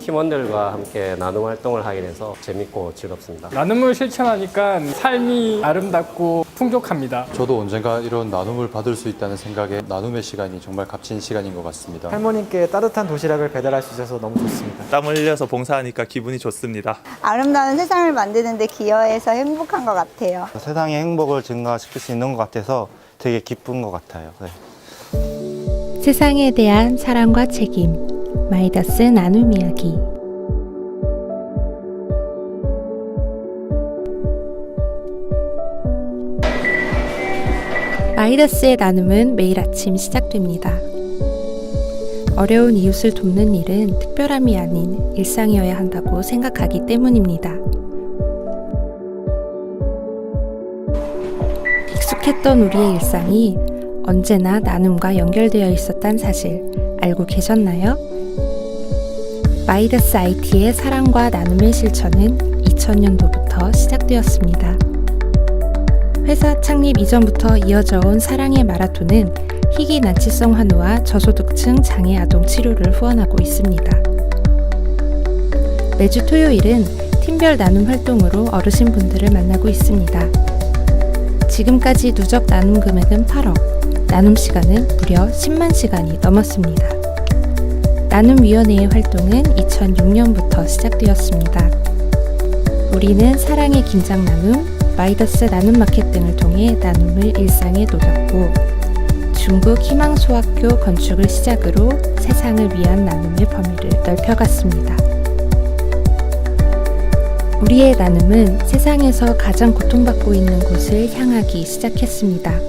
팀원들과 함께 나눔 활동을 하게 돼서 재밌고 즐겁습니다. 나눔을 실천하니까 삶이 아름답고 풍족합니다. 저도 언젠가 이런 나눔을 받을 수 있다는 생각에 나눔의 시간이 정말 값진 시간인 것 같습니다. 할머님께 따뜻한 도시락을 배달할 수 있어서 너무 좋습니다. 땀 흘려서 봉사하니까 기분이 좋습니다. 아름다운 세상을 만드는데 기여해서 행복한 것 같아요. 세상의 행복을 증가시킬 수 있는 것 같아서 되게 기쁜 것 같아요. 네. 세상에 대한 사랑과 책임 마이다스 나눔 이야기 마이다스의 나눔은 매일 아침 시작됩니다. 어려운 이웃을 돕는 일은 특별함이 아닌 일상이어야 한다고 생각하기 때문입니다. 익숙했던 우리의 일상이 언제나 나눔과 연결되어 있었단 사실 알고 계셨나요? 마이더스 IT의 사랑과 나눔의 실천은 2000년도부터 시작되었습니다. 회사 창립 이전부터 이어져 온 사랑의 마라톤은 희귀 난치성 환우와 저소득층 장애 아동 치료를 후원하고 있습니다. 매주 토요일은 팀별 나눔 활동으로 어르신분들을 만나고 있습니다. 지금까지 누적 나눔 금액은 8억, 나눔 시간은 무려 10만 시간이 넘었습니다. 나눔위원회의 활동은 2006년부터 시작되었습니다. 우리는 사랑의 긴장 나눔, 마이더스 나눔 마켓 등을 통해 나눔을 일상에 녹였고, 중국 희망소학교 건축을 시작으로 세상을 위한 나눔의 범위를 넓혀갔습니다. 우리의 나눔은 세상에서 가장 고통받고 있는 곳을 향하기 시작했습니다.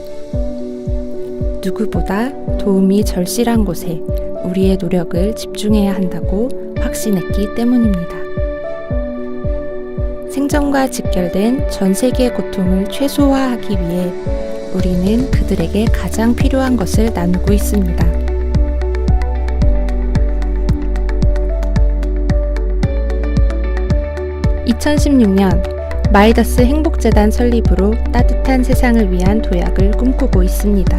누구보다 도움이 절실한 곳에 우리의 노력을 집중해야 한다고 확신했기 때문입니다. 생존과 직결된 전 세계의 고통을 최소화하기 위해 우리는 그들에게 가장 필요한 것을 나누고 있습니다. 2016년 마이더스 행복재단 설립으로 따뜻한 세상을 위한 도약을 꿈꾸고 있습니다.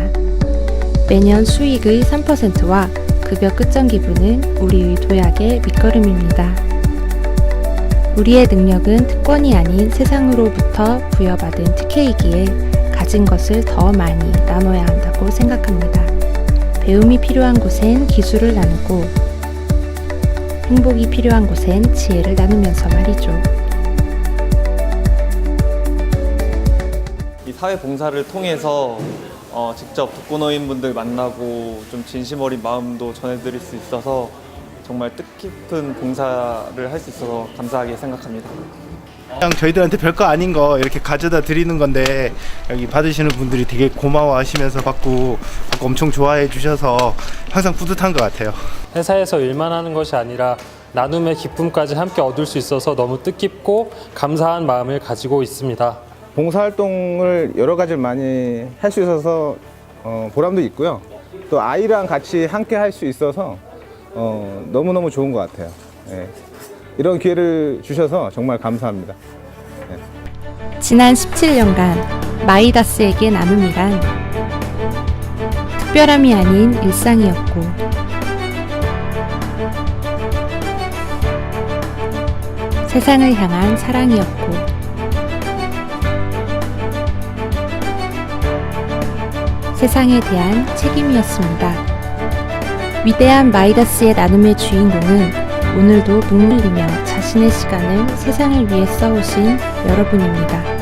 매년 수익의 3%와 급여 끝정 기부는 우리의 도약의 밑거름입니다. 우리의 능력은 특권이 아닌 세상으로부터 부여받은 특혜이기에 가진 것을 더 많이 나눠야 한다고 생각합니다. 배움이 필요한 곳엔 기술을 나누고 행복이 필요한 곳엔 지혜를 나누면서 말이죠. 이 사회 봉사를 통해서 어, 직접 독거노인분들 만나고 좀 진심 어린 마음도 전해드릴 수 있어서 정말 뜻깊은 봉사를 할 수 있어서 감사하게 생각합니다. 그냥 저희들한테 별거 아닌 거 이렇게 가져다 드리는 건데 여기 받으시는 분들이 되게 고마워하시면서 받고, 받고 엄청 좋아해 주셔서 항상 뿌듯한 것 같아요. 회사에서 일만 하는 것이 아니라 나눔의 기쁨까지 함께 얻을 수 있어서 너무 뜻깊고 감사한 마음을 가지고 있습니다. 봉사활동을 여러 가지를 많이 할 수 있어서 어, 보람도 있고요. 또 아이랑 같이 함께 할 수 있어서 어, 너무너무 좋은 것 같아요. 예. 이런 기회를 주셔서 정말 감사합니다. 지난 17년간 마이다스에게 나눔이란 특별함이 아닌 일상이었고 세상을 향한 사랑이었고 세상에 대한 책임이었습니다. 위대한 마이다스의 나눔의 주인공은 오늘도 눈물 흘리며 자신의 시간을 세상을 위해 써오신 여러분입니다.